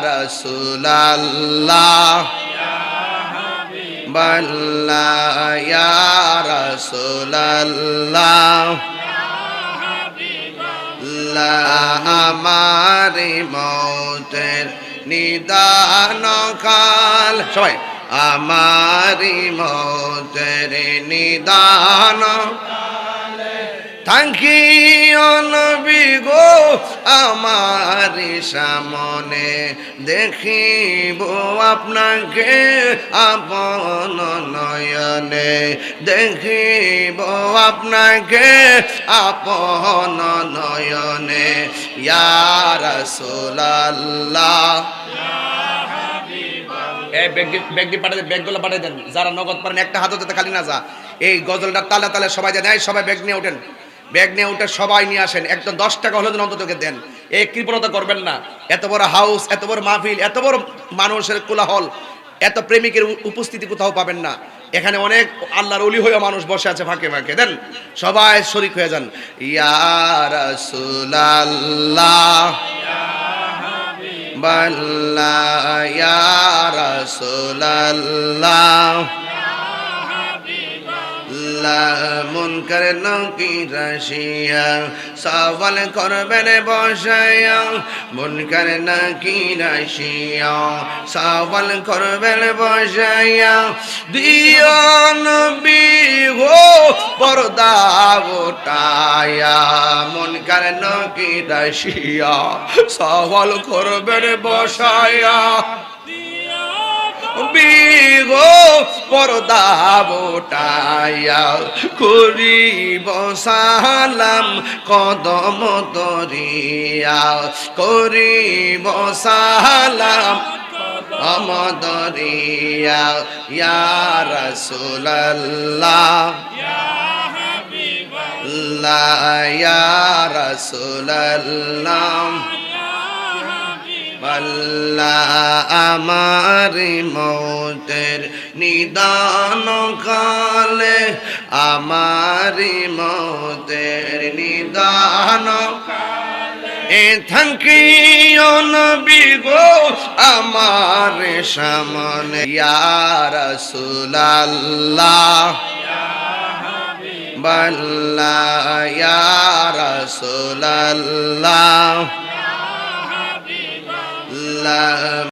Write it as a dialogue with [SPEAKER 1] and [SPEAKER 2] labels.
[SPEAKER 1] রাসূলাল্লাহ। বাল্লা রাসূলাল্লাহ। লা আমারি মৌতের নিদান কাল। সবাই আমারি মৌতের নিদান অনবি গো আমার সামনে দেখিব আপনাকে আপন নয়নে। দেখিব আপনাকে আপন নয়নে। ইয়ার সোলাল্লাহ ব্যাগটি পাঠিয়ে ব্যাগগুলো পাঠিয়ে দেন। যারা নগদ পারেন, একটা হাতও যাতে খালি না যা। এই গজলটা তালে তালে সবাই দেন এই সবাই ব্যাগ নিয়ে ওঠেন। ব্যাগ নিয়ে উঠে সবাই নিয়ে আসেন। একদম দশ টাকা হলে অন্তত দেন। এই কৃপণতা করবেন না। এত বড় হাউস, এত বড় মাহফিল, এত বড় মানুষের কোলাহল, এত প্রেমিকের উপস্থিতি কোথাও পাবেন না। এখানে অনেক আল্লাহর অলি হয়ে মানুষ বসে আছে ফাঁকে ফাঁকে। দেন, সবাই শরিক হয়ে যান। ইয়ার রাসূলাল্লাহ। লা মুনকার নকি রাশিয়া সওয়াল করবেন বসায়া, মুনকার নকি রাশিয়া সওয়াল করবেন বসায়া। দিয়ন বিহো পর্দা ওটায়া মুনকার নকি রাশিয়া সওয়াল করবেন বসায়া। বিগো পর্দা বোটায়া করিব সালাম, কদম তরিয়া করিব সালাম আমদরিয়া ইয়া রাসূলুল্লাহ। ইয়া রাসূলুল্লাহ। আমার মৌতের নিদান কালে আমার মৌতের নিদান এ থাকি নবী গো আমার সামনে ইয়ার সুলাল্লাহ বাল্লা সুলাল্লাহ